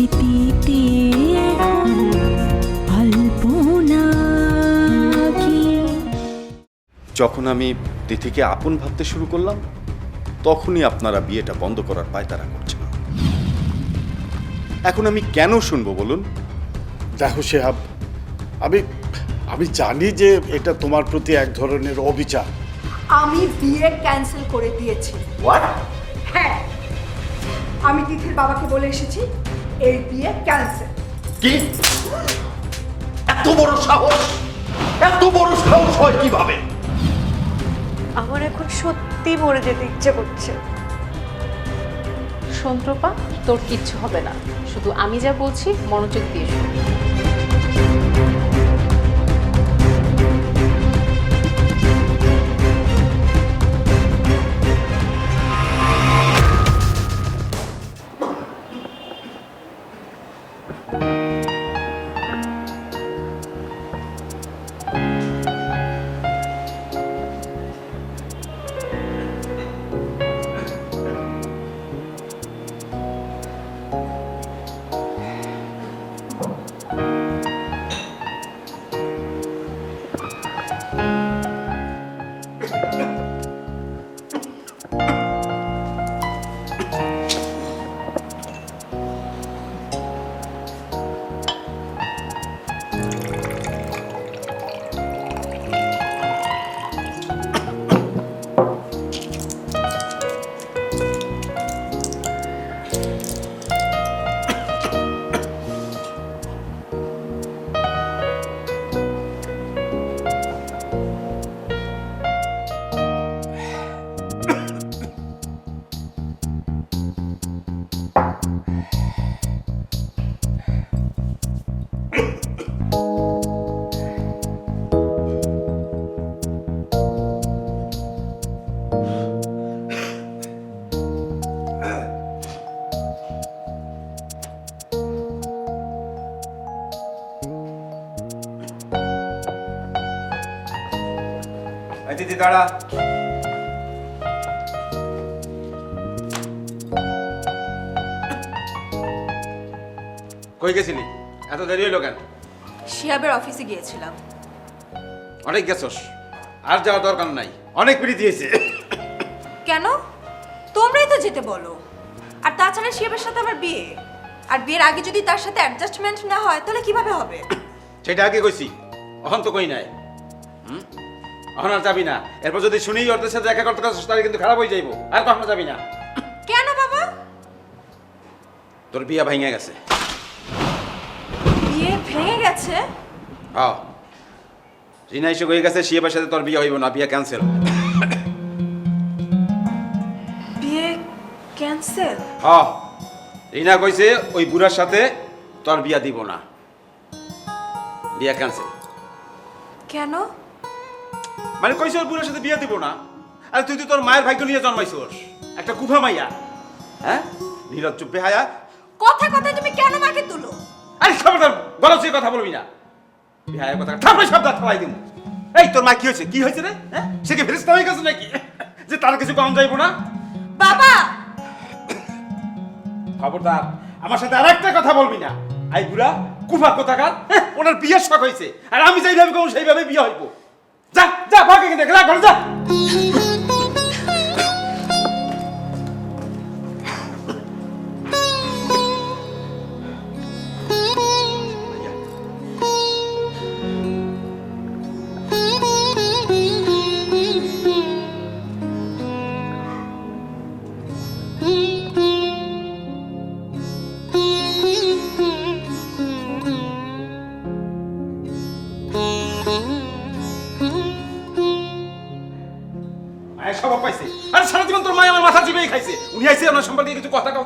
স্মৃতিতে যখন আমি তিথিকে আপন ভাবতে শুরু করলাম তখনই আপনারা বিয়েটা বন্ধ করার পায়তারা করছেন। এখন আমি কেন শুনব বলুন? দেখো শেহাব আমি আমি জানি যে এটা তোমার প্রতি এক ধরনের অবিচার। আমি বিয়ে ক্যান্সেল করে দিয়েছি। হ্যাঁ আমি তিথির বাবাকে বলে এসেছি এই বিয়ে ক্যান্সেল কি? এত বড় সাহস? এত বড় সাহস হয় কীভাবে? আমার এখন সত্যি মরে যেতে ইচ্ছে করছে। সন্ত্রপা তোর কিচ্ছু হবে না। শুধু আমি যা বলছি মনোযোগ দিয়ে শোন। দাঁড়া। কই গেছিলি? এত দেরি হইল কেন? শিয়াবের অফিসে গিয়েছিলাম। অনেক গেছস। আর যাওয়ার দরকার নাই। অনেক পিড়ি দিয়েছে কেন? তোমরাই তো যেতে বলো। আর তাছাড়া শিয়াবের সাথে আমার বিয়ে। আর বিয়ের আগে যদি তার সাথে অ্যাডজাস্টমেন্ট না হয় তাহলে কীভাবে হবে? সেটা আগে কইছি। অহন তো কই নাই। হুম? অহন আর যাবি না। এরপর যদি শুনি ওর সাথে দেখা করতে পারছিস তাহলে কিন্তু খারাপ হয়ে যাইবো। আর কখনো যাবি না। কেন বাবা? তোর বিয়া ভেঙে গেছে। বিয়ে ভেঙে গেছে? হ্যাঁ। রিনা এসে হয়ে গেছে শিয়েবার সাথে তোর বিয়ে হইব না বিয়া ক্যান্সেল বিয়ে ক্যান্সেল হ্যাঁ। রিনা কইছে ওই বুড়ার সাথে তোর বিয়া দিব না। বিয়া ক্যান্সেল কেন? মানে কইছে ওর বুড়ার সাথে বিয়ে দিব না। আরে তুই তো তোর মায়ের ভাগ্য নিয়ে জন্মাইছোস। একটা কুফা মাইয়া। হ্যাঁ? নীরজ চুপ বেহায়া কথা কথা তুমি কেন মাকে তুলো? আরে খবরদার গলছে কথা বলবি না। বেহায়া কথা থাপড়ে শব্দ থালাই দিন এই তোর মা কি হয়েছে? কি হয়েছে রে? হ্যাঁ? সে কি ফেরিস্তা হয়ে গেছে নাকি? যে তার কিছু কম যাইবো না? বাবা! খবরদার আমার সাথে আরেকটা কথা বলবি না। আই বুড়া কুফা কোথাকার? হ্যাঁ, ওনার বিয়ের শখ হয়েছে আর আমি যেইভাবে কম সেইভাবে বিয়ে হইব। যা যা ভাগে কিন্তু যা ঘরে যা মায়ের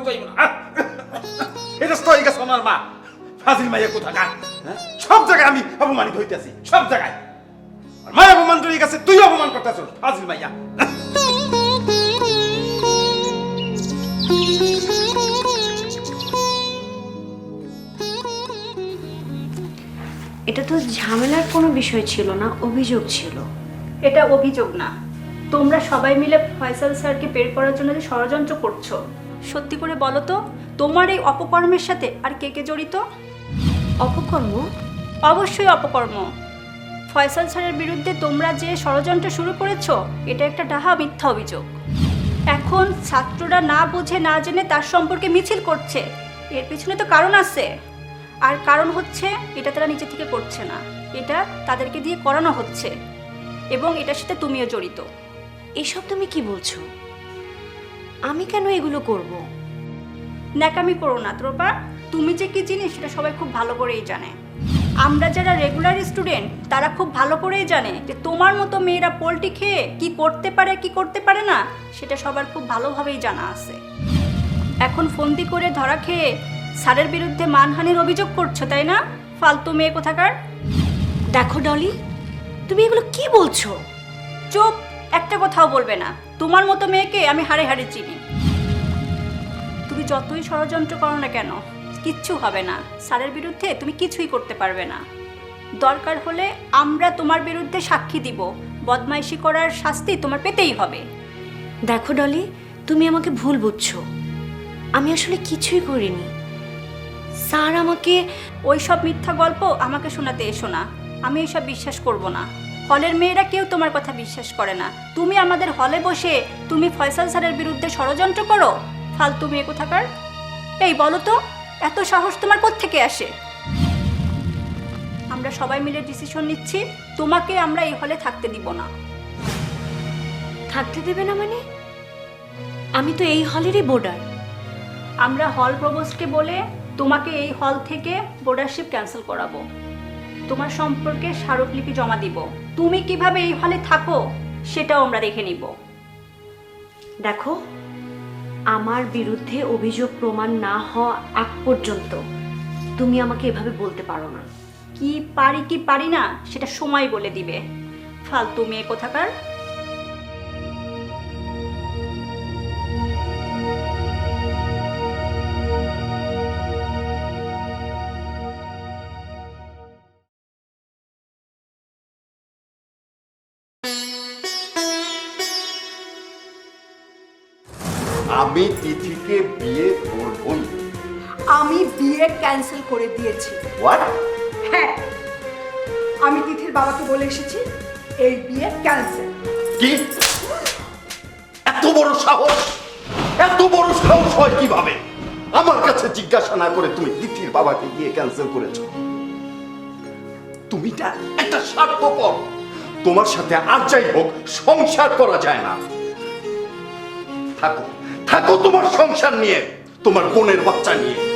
যাইব না। এটা তো গেছে মা। ফাজিল মাইয়া কোথাকার? হ্যাঁ? সব জায়গায় আমি অপমানিত হইতেছি সব জায়গায়। আর অপমান গেছে তুই অপমান করতেছ ফাজিল মাইয়া। এটা তো ঝামেলার কোনো বিষয় ছিল না অভিযোগ ছিল। এটা অভিযোগ না। তোমরা সবাই মিলে ফয়সাল স্যারকে বের করার জন্য যে ষড়যন্ত্র করছ সত্যি করে বলো তো তোমার এই অপকর্মের সাথে আর কে কে জড়িত? অপকর্ম? অবশ্যই অপকর্ম। ফয়সাল স্যারের বিরুদ্ধে তোমরা যে ষড়যন্ত্র শুরু করেছ এটা একটা ডাহা মিথ্যা অভিযোগ। এখন ছাত্ররা না বুঝে না জেনে তার সম্পর্কে মিছিল করছে। এর পিছনে তো কারণ আছে। আর কারণ হচ্ছে এটা তারা নিজে থেকে করছে না। এটা তাদেরকে দিয়ে করানো হচ্ছে। এবং এটার সাথে তুমিও জড়িত। এসব তুমি কি বলছো? আমি কেন এগুলো করব? ন্যাকামি করো না ত্রোপা। তুমি যে কি জিনিস সেটা সবাই খুব ভালো করেই জানে। আমরা যারা রেগুলার স্টুডেন্ট তারা খুব ভালো করেই জানে যে তোমার মতো মেয়েরা পোলট্রি খেয়ে কি করতে পারে কি করতে পারে না সেটা সবার খুব ভালোভাবেই জানা আছে। এখন ফন্দি করে ধরা খেয়ে স্যারের বিরুদ্ধে মানহানির অভিযোগ করছ তাই না? ফালতু মেয়ে কোথাকার? দেখো ডলি তুমি এগুলো কি বলছো? চুপ! একটা কথাও বলবে না। তোমার মতো মেয়েকে আমি হাড়ে হাড়ে চিনি। তুমি যতই ষড়যন্ত্র করো না কেন কিচ্ছু হবে না। স্যারের বিরুদ্ধে তুমি কিছুই করতে পারবে না। দরকার হলে আমরা তোমার বিরুদ্ধে সাক্ষী দিব। বদমাইশি করার শাস্তি তোমার পেতেই হবে। দেখো ডলি তুমি আমাকে ভুল বুঝছ। আমি আসলে কিছুই করিনি। স্যার আমাকে ওই সব মিথ্যা গল্প আমাকে শোনাতে এসো না। আমি এইসব বিশ্বাস করব না। হলের মেয়েরা কেউ তোমার কথা বিশ্বাস করে না। তুমি আমাদের হলে বসে তুমি ফয়সাল স্যারের বিরুদ্ধে ষড়যন্ত্র করো। ফালতু মেয়ে কোথাকার? এই বলো তো এত সাহস তোমার থেকে আসে? আমরা সবাই মিলে ডিসিশন নিচ্ছি তোমাকে আমরা এই হলে থাকতে দিব না। থাকতে দেবে না মানে? আমি তো এই হলেরই বোর্ডার আমরা হল প্রবোস্টকে বলে তোমাকে এই হল থেকে বোর্ডারশিপ ক্যান্সেল করাবো। তোমার সম্পর্কে স্মারকলিপি জমা দিব। তুমি কীভাবে এই হলে থাকো, সেটাও আমরা দেখে নিব। দেখো, আমার বিরুদ্ধে অভিযোগ প্রমাণ না হওয়া এক পর্যন্ত তুমি আমাকে এভাবে বলতে পারো না। কি পারি কি পারি না, সেটা সময় বলে দিবে। ফালতু মেয়ে কোথাকার? আমি তিথিকে বিয়ে করবই। আমি বিয়ে ক্যান্সেল করে দিয়েছি। হোয়াট হ্যাঁ আমি তিথির বাবাকে বলে এসেছি এই বিয়ে ক্যান্সেল কি? এত বড় সাহস এত বড় সাহস হয় কীভাবে? আমার কাছে জিজ্ঞাসা না করে তুমি তিথির বাবাকে গিয়ে ক্যান্সেল করেছ। তুমি না একটা স্বার্থপর। তোমার সাথে আর যাই হোক সংসার করা যায় না। থাকো। থাকো তোমার সংসার নিয়ে তোমার বোনের বাচ্চা নিয়ে।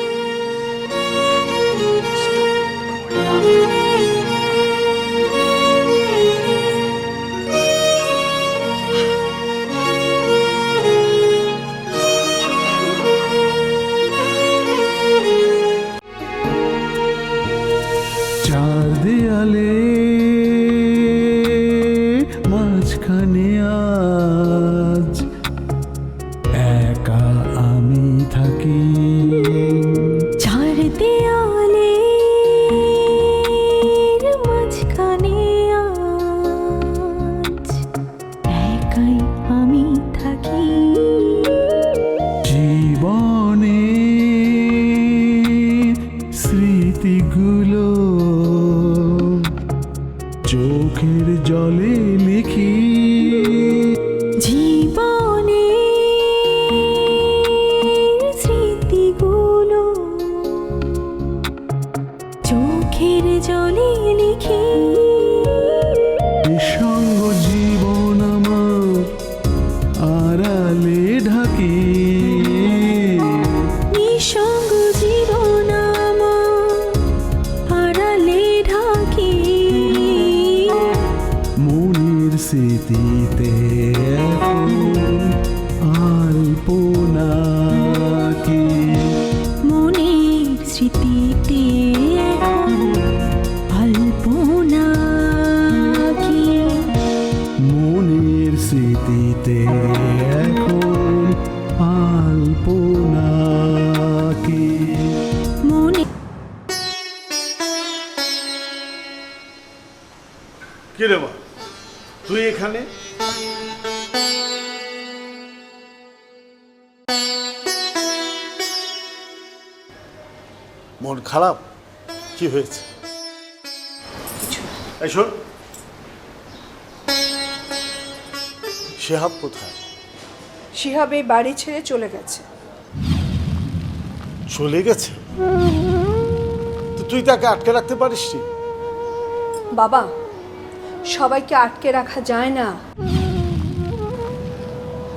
কি রে মা তুই এখানে? মন খারাপ? কি হয়েছে? এই শোন। শেহাব কোথায়? শিহাব এই বাড়ি ছেড়ে চলে গেছে। চলে গেছে? তো তুই তাকে আটকে রাখতে পারিস বাবা সবাইকে আটকে রাখা যায় না।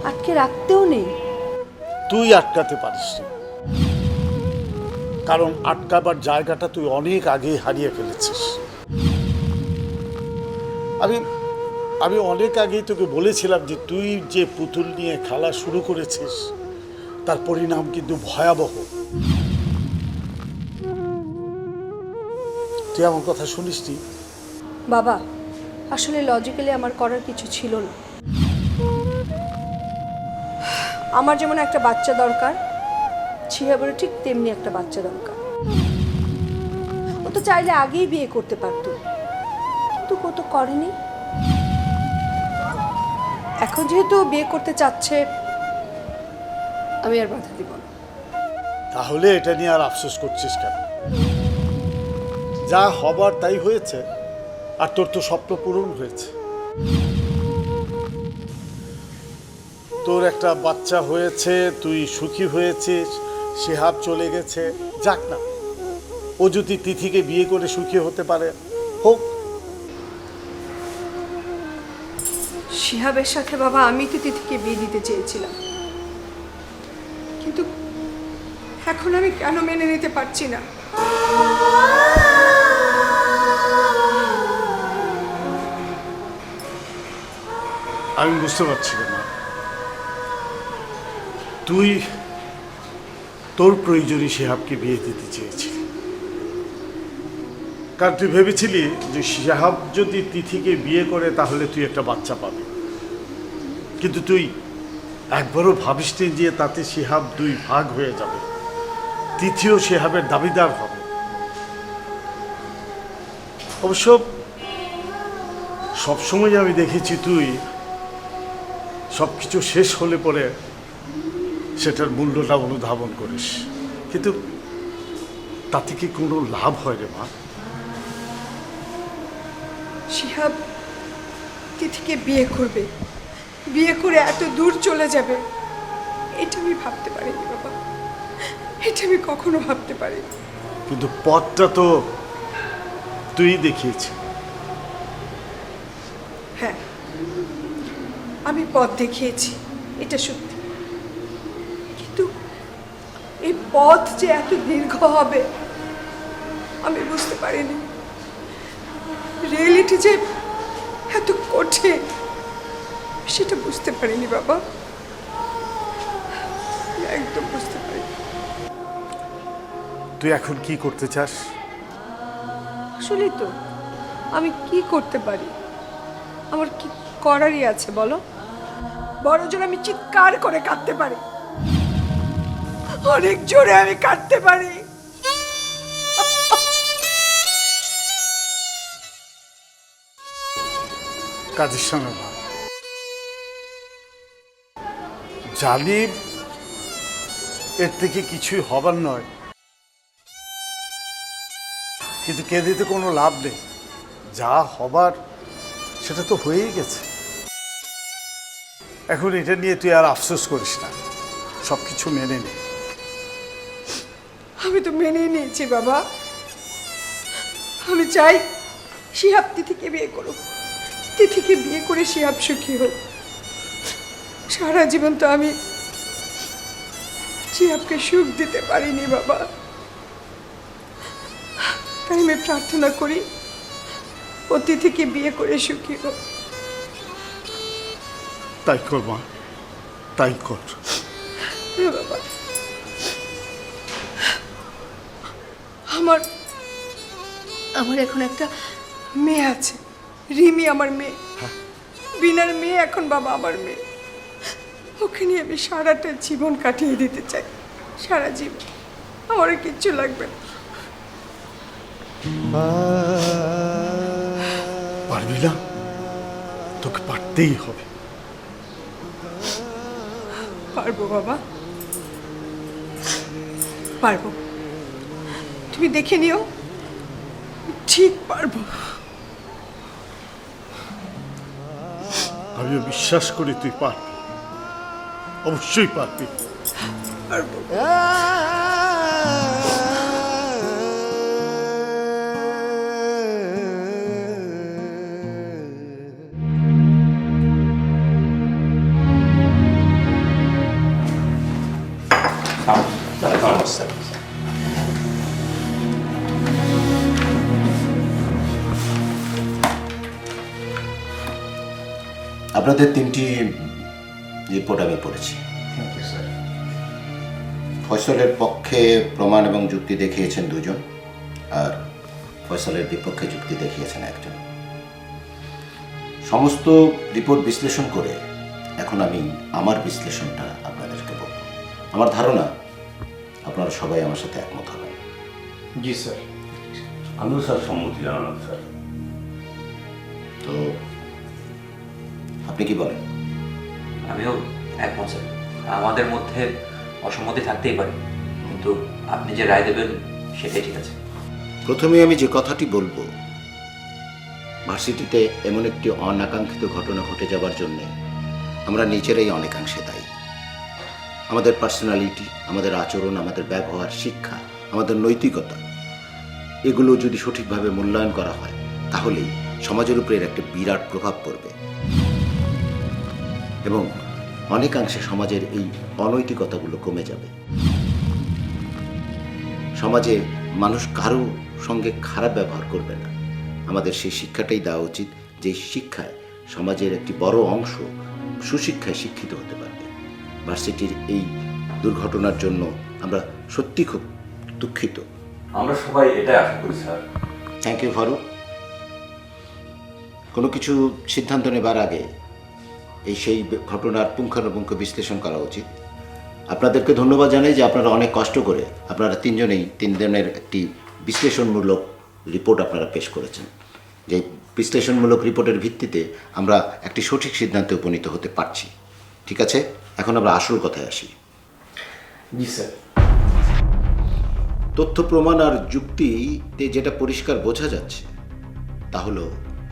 আটকে রাখতেও নেই। তুই আটকাতে পারিস কারণ আটকাবার জায়গাটা তুই অনেক আগে হারিয়ে ফেলেছিস। আমি আমি অনেক আগেই তোকে বলেছিলাম যে তুই যে পুতুল নিয়ে খেলা শুরু করেছিস তার পরিণাম কিন্তু ভয়াবহ। তুই আমার কথা শুনিসনি বাবা আসলে লজিক্যালি আমার করার কিছু ছিল না। আমার যেমন একটা বাচ্চা দরকার শিহাবেরও ঠিক তেমনি একটা বাচ্চা দরকার। ও তো চাইলে আগেই বিয়ে করতে পারতো। কিন্তু তো করেনি। এখন যেহেতু বিয়ে করতে চাচ্ছে, আমি আর বাধা দিব না। তাহলে এটা নিয়ে আর আফসোস করছিস কেন? যা হবার তাই হয়েছে। আর তোর তো স্বপ্ন পূরণ হয়েছে। তোর একটা বাচ্চা হয়েছে, তুই সুখী হয়েছিস সেহাব চলে গেছে। যাক না, ও যদি তিথিকে বিয়ে করে সুখী হতে পারে, হোক। শিহাবের সাথে বাবা, আমি তো তিথিকে বিয়ে দিতে চেয়েছিলাম। কিন্তু এখন আমি কেন মেনে নিতে পারছি না? আমি বুঝতে পারছি মা। তুই তোর প্রয়োজনে সেহাবকে বিয়ে দিতে চেয়েছিলি। কারণ তুই ভেবেছিলি যে সেহাব যদি তিথিকে বিয়ে করে, তাহলে তুই একটা বাচ্চা পাবি। কিন্তু তুই একবারও ভাবিসনি যে তাতে সেহাব দুই ভাগ হয়ে যাবে। তিথিও সেহাবের দাবিদার হবে। অবশ্য সবসময় আমি দেখেছি তুই সব কিছু শেষ হলে পরে সেটার মূল্যটা অনুধাবন করিস। কিন্তু তাতে কি কোনো লাভ হয় রে মা? শিহাব তিথিকে বিয়ে করবে। বিয়ে করে এত দূর চলে যাবে। এটা আমি ভাবতে পারিনি বাবা। এটা আমি কখনো ভাবতে পারিনি। কিন্তু পথটা তো তুই দেখিয়েছি হ্যাঁ আমি পথ দেখিয়েছি এটা সত্যি। কিন্তু এই পথ যে এত দীর্ঘ হবে আমি বুঝতে পারিনি। রিয়েলিটি যে এত কঠিন সেটা বুঝতে পারিনি বাবা। একদম বুঝতে পারিনি। তুই এখন কি করতে চাস? আসলেই তো আমি কি করতে পারি? আমার কি করারই আছে বলো? বড় জোর আমি চিৎকার করে কাঁদতে পারি। অনেক জোরে আমি কাঁদতে পারি। কাজের সঙ্গে জানি এর থেকে কিছুই হবার নয়। কিন্তু কেঁদেতে কোনো লাভ নেই। যা হবার, সেটা তো হয়েই গেছে। এখন এটা নিয়ে তুই আর আফসোস করিস না। সব কিছু মেনে নে। আমি তো মেনেই নিয়েছি, বাবা। আমি চাই শিহাব তিথিকে বিয়ে করুক। তিথিকে বিয়ে করে শিহাব সুখী হোক। সারা জীবন তো আমি শিহাবকে সুখ দিতে পারিনি, বাবা। তাই আমি প্রার্থনা করি, ও তিথিকে বিয়ে করে সুখী হোক। তাই কর মা তাই কর। হ্যাঁ বাবা আমার আমার এখন একটা মেয়ে আছে রিমি আমার মেয়ে। বিনার মেয়ে এখন বাবা আমার মেয়ে। ওকে নিয়ে আমি সারাটা জীবন কাটিয়ে দিতে চাই সারা জীবন। আমার কিচ্ছু লাগবে না। পারবি না? তোকে পারতেই হবে। পারব বাবা। পারব। তুমি দেখে নিও ঠিক পারব। আমিও বিশ্বাস করি তুই পারবি। অবশ্যই পারবি। পারব। আপনাদের তিনটি রিপোর্ট আমি পড়েছি। ফয়সলের পক্ষে প্রমাণ এবং যুক্তি দেখিয়েছেন দুজন আর ফয়সলের বিপক্ষে যুক্তি দেখিয়েছেন একজন। সমস্ত রিপোর্ট বিশ্লেষণ করে এখন আমি আমার বিশ্লেষণটা আপনাদেরকে বলব। আমার ধারণা আপনারা সবাই আমার সাথে একমত হবেন। জি স্যার। আমিও স্যার সম্মতি জানালাম স্যার। তো আপনি কি বলেন? আমিও একমত স্যার। আমাদের মধ্যে অসম্মতি থাকতেই পারে কিন্তু আপনি যে রায় দেবেন সেটাই ঠিক আছে। প্রথমে আমি যে কথাটি বলব ভার্সিটিতে এমন একটি অনাকাঙ্ক্ষিত ঘটনা ঘটে যাবার জন্যে আমরা নিজেরাই অনেকাংশে দায়ী। আমাদের পার্সোনালিটি আমাদের আচরণ, আমাদের ব্যবহার, শিক্ষা, আমাদের নৈতিকতা, এগুলো যদি সঠিকভাবে মূল্যায়ন করা হয়, তাহলেই সমাজের উপরে একটা বিরাট প্রভাব পড়বে। এবং অনেকাংশে সমাজের এই অনৈতিকতাগুলো কমে যাবে। সমাজে মানুষ কারও সঙ্গে খারাপ ব্যবহার করবে না। আমাদের সেই শিক্ষাটাই দেওয়া উচিত যে শিক্ষায় সমাজের একটি বড় অংশ সুশিক্ষায় শিক্ষিত হতে পারবে ভার্সিটির এই দুর্ঘটনার জন্য আমরা সত্যি খুব দুঃখিত। আমরা সবাই এটাই আশা করি স্যার। থ্যাংক ইউ ফারুক কোনো কিছু সিদ্ধান্ত নেবার আগে এই সেই ঘটনার পুঙ্খানুপুঙ্খ বিশ্লেষণ করা উচিত। আপনাদেরকে ধন্যবাদ জানাই যে আপনারা অনেক কষ্ট করে আপনারা তিনজনেই তিন দিনের একটি বিশ্লেষণমূলক রিপোর্ট আপনারা পেশ করেছেন। যে বিশ্লেষণমূলক রিপোর্টের ভিত্তিতে আমরা একটি সঠিক সিদ্ধান্তে উপনীত হতে পারছি। ঠিক আছে? এখন আমরা আসল কথায় আসি। জি স্যার। তথ্য প্রমাণ আর যুক্তিতে যেটা পরিষ্কার বোঝা যাচ্ছে তা হলো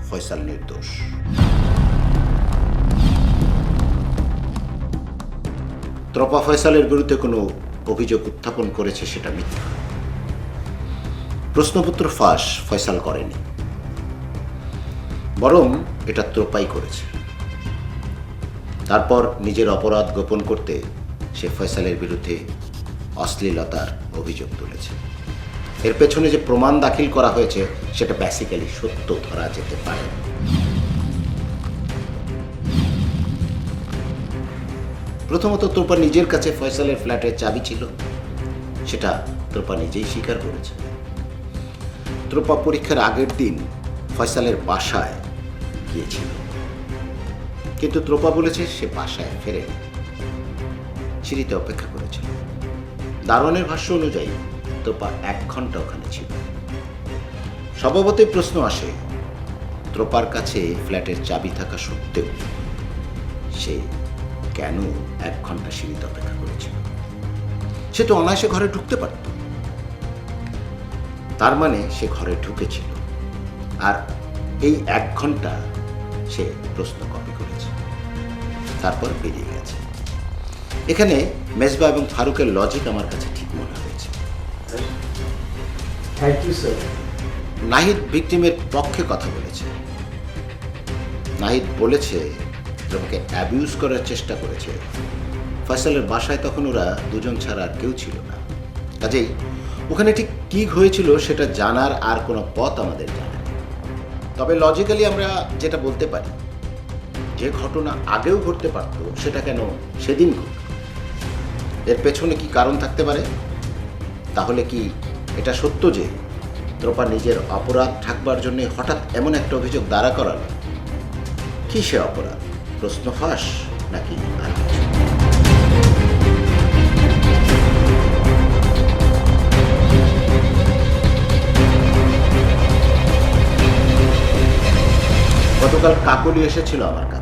ফয়সাল নির্দোষ। ত্রপা ফয়সালের বিরুদ্ধে কোনো অভিযোগ উত্থাপন করেছে সেটা মিথ্যা। প্রশ্নপত্র ফাঁস ফয়সাল করেনি। বরং এটা ত্রপাই করেছে। তারপর নিজের অপরাধ গোপন করতে সে ফয়সালের বিরুদ্ধে অশ্লীলতার অভিযোগ তুলেছে। এর পেছনে যে প্রমাণ দাখিল করা হয়েছে, সেটা বেসিক্যালি সত্য ধরা যেতে পারে। প্রথমত তোপা নিজের কাছে ফয়সালের ফ্ল্যাটের চাবি ছিল। সেটা তোপা নিজেই স্বীকার করেছে। ত্রোপা পরীক্ষার আগের দিন ফয়সালের বাসায় গিয়েছিল। কিন্তু ত্রোপা বলেছে সে বাসায় ফেরেনি সিঁড়িতে অপেক্ষা করেছিল। দারোয়ানের ভাষ্য অনুযায়ী তোপা এক ঘণ্টা ওখানে ছিল। স্বভাবতই প্রশ্ন আসে, ত্রোপার কাছে ফ্ল্যাটের চাবি থাকা সত্ত্বেও সে কেন এক ঘণ্টা সিঁড়িতে অপেক্ষা করেছিল? সে তো অনায়াসে ঘরে ঢুকতে পারত। তার মানে সে ঘরে ঢুকেছিল। আর এই এক ঘণ্টা সে প্রশ্ন তারপর বেরিয়ে গেছে। এখানে মেজবা এবং ফারুকের লজিক আমার কাছে ঠিক মনে হয়েছে। থ্যাংক ইউ স্যার নাহিদ ভিকটিমের পক্ষে কথা বলেছে। নাহিদ বলেছে তোমাকে অ্যাবিউজ করার চেষ্টা করেছে। ফয়সালের বাসায় তখন ওরা দুজন ছাড়া আর কেউ ছিল না। কাজেই ওখানে ঠিক কী হয়েছিল সেটা জানার আর কোনো পথ আমাদের জানা তবে লজিক্যালি আমরা যেটা বলতে পারি যে ঘটনা আগেও ঘটতে পারত, সেটা কেন সেদিন ঘটল? এর পেছনে কি কারণ থাকতে পারে? তাহলে কি এটা সত্য যে দ্রোপা নিজের অপরাধ ঢাকবার জন্য হঠাৎ এমন একটা অভিযোগ দাঁড়া করালো? কি সে অপরাধ? প্রশ্ন ফাঁস নাকি আর কিছু? গতকাল কাকলি এসেছিল আমার কাছে।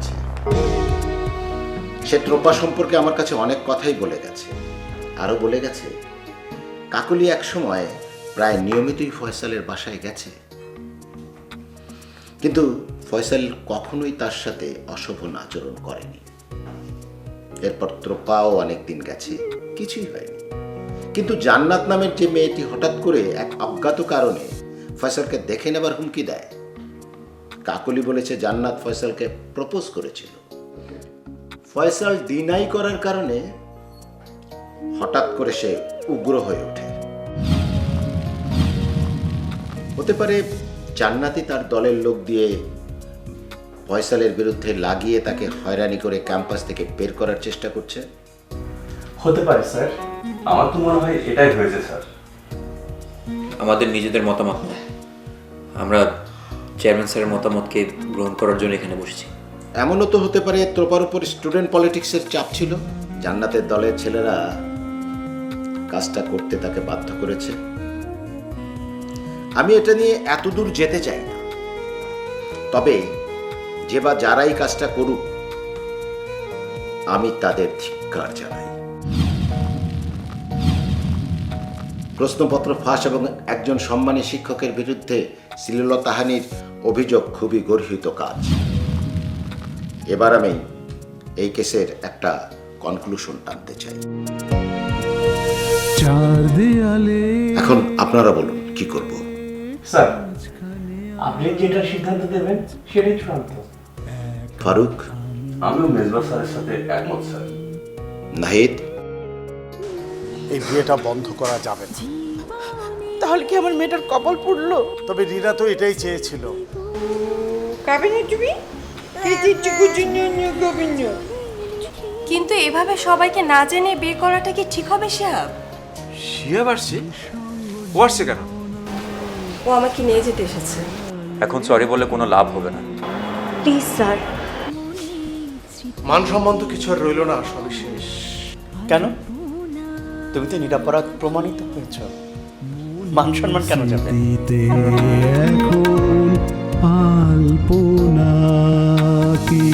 সে ত্রোপা সম্পর্কে আমার কাছে অনেক কথাই বলে গেছে। আরও বলে গেছে, কাকলি এক সময় প্রায় নিয়মিতই ফয়সালের বাসায় গেছে। কিন্তু ফয়সাল কখনোই তার সাথে অশোভন আচরণ করেনি। এরপর ত্রোপাও অনেকদিন গেছে, কিছুই হয়নি। কিন্তু জান্নাত নামের যে মেয়েটি হঠাৎ করে এক অজ্ঞাত কারণে ফয়সালকে দেখে নেবার হুমকি দেয়, কাকলি বলেছে জান্নাত ফয়সালকে প্রপোজ করেছিল। ফয়সাল ডিনাই করার কারণে হঠাৎ করে সে উগ্র হয়ে ওঠে। হতে পারে জান্নাতি তার দলের লোক দিয়ে ফয়সালের বিরুদ্ধে লাগিয়ে তাকে হয়রানি করে ক্যাম্পাস থেকে বের করার চেষ্টা করছে। হতে পারে স্যার। আমার তো মনে হয় এটাই হয়েছে স্যার। আমাদের নিজেদের মতামত নয়। আমরা চেয়ারম্যান স্যারের মতামতকে গ্রহণ করার জন্য এখানে বসেছি। এমনও তো হতে পারে তোপার উপর স্টুডেন্ট পলিটিক্সের চাপ ছিল। জান্নাতের দলের ছেলেরা কাজটা করতে তাকে বাধ্য করেছে। আমি এটা নিয়ে এত দূর যেতে চাই না। তবে যে বা যারাই কাজটা করুক, আমি তাদের ধিক্কার জানাই। প্রশ্নপত্র ফাঁস এবং একজন সম্মানী শিক্ষকের বিরুদ্ধে শ্লীলতাহানির অভিযোগ খুবই গর্হিত কাজ। এবার আমি এই কেসের একটা কনক্লুশন টানতে চাই। চার এখন আপনারা বলুন কি করব? স্যার আপনি যেটা সিদ্ধান্ত দেবেন? সেটাই চূড়ান্ত। ফারুক? আমিও মেজবা স্যারের সাথে একমত স্যার। নাহিদ? এই বিয়েটা বন্ধ করা যাবে না। তাহলে কি আমার মেয়েটার কপাল পুড়লো? তবে রিনা তো এটাই চেয়েছিল। কাবিন তুমি কিন্তু এভাবে সবাইকে না জেনে বিয়ে করাটা কি ঠিক হবে শিহাব? শিয়া বাড়ছে ও আসছে কেন? ও আমাকে নিয়ে যেতে এসেছে। এখন সরি বলে কোনো লাভ হবে না। Please sir. মান সম্মান তো কিছু আর রইল না সবই শেষ। কেন? তুমি তো নিরাপরাধ প্রমাণিত হয়েছ। মান সম্মান কেন যাবে? আলপনা কি